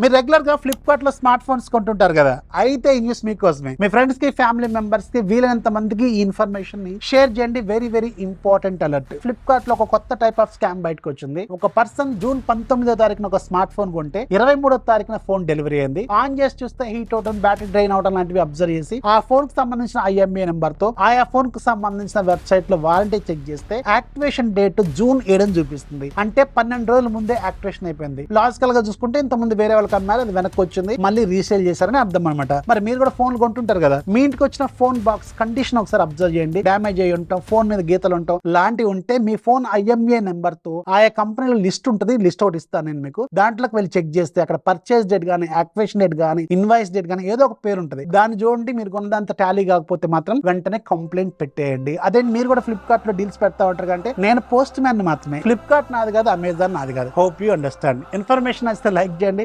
మీరు రెగ్యులర్గా ఫ్లిప్కార్ట్లో స్మార్ట్ ఫోన్స్ కొంటుంటారు కదా. అయితే ఈ న్యూస్ మీకోసమే. మీ ఫ్రెండ్స్కి ఫ్యామిలీ మెంబర్స్కి వీలైనంత మందికి ఈ ఇన్ఫర్మేషన్ని షేర్ చేయండి. వెరీ వెరీ ఇంపార్టెంట్ అలర్ట్ ఫ్లిప్కార్ట్లో ఒక కొత్త టైప్ ఆఫ్ స్కామ్ బయటకు వచ్చింది. ఒక పర్సన్ జూన్ పంతొమ్మిదో తారీఖున ఒక స్మార్ట్ ఫోన్ కొంటే ఇరవై మూడో తారీఖున ఫోన్ డెలివరీ అయింది. ఆన్ చేసి చూస్తే హీట్ అవడం బ్యాటరీ డ్రైన్ అవడం లాంటివి అబ్జర్వ్ చేసి ఆ ఫోన్కి సంబంధించిన ఐఎంఏ నెంబర్తో ఆయా ఫోన్కు సంబంధించిన వెబ్సైట్లో వారంటీ చెక్ చేస్తే యాక్టివేషన్ డేట్ జూన్ ఏడని చూపిస్తుంది. అంటే పన్నెండు రోజుల ముందే యాక్టివేషన్ అయిపోయింది. లాజికల్గా చూసుకుంటే ఇంత ముందు వేరే వాళ్ళకి అమ్మాలి అది వెనక్కి వచ్చింది. మళ్ళీ రీసేల్ చేశారని అర్థం అనమాట మరి మీరు కూడా ఫోన్ కొంటుంటారు కదా? మీ ఇంటికి వచ్చిన ఫోన్ బాక్స్ కండిషన్ ఒకసారి అబ్జర్వ్ చేయండి. డ్యామేజ్ అయ్యి ఉంటాం ఫోన్ మీద గీతలు ఉంటాం. లాంటివి ఉంటే మీ ఫోన్ ఐఎంఏ నెంబర్తో ఆయా కంపెనీలో లిస్ట్ ఉంటుంది. లిస్ట్ ఒకటి ఇస్తాను నేను మీకు. దాంట్లోకి వెళ్ళి చెక్ చేస్తే అక్కడ పర్చేస్ డేట్ కానీ యాక్టివేషన్ డేట్ కానీ ఇన్వాయిస్ డేట్ కానీ ఏదో ఒక పేరు ఉంటుంది. దాన్ని చూడండి. మీరు కొన్నదంత టాలీ కాకపోతే మాత్రం వెంటనే కంప్లైంట్ పెట్టేయండి. అదే మీరు కూడా ఫ్లిప్కార్ట్లో డీల్స్ పెడతా ఉంటారు అంటే నేను పోస్ట్ మ్యాన్ మాత్రమే. ఫ్లిప్కార్ట్ నాది కాదు అమెజాన్ నాది కాదు. హోప్ యూ అండర్స్టాండ్ ఇన్ఫర్మేషన్ వస్తే లైక్ చేయండి.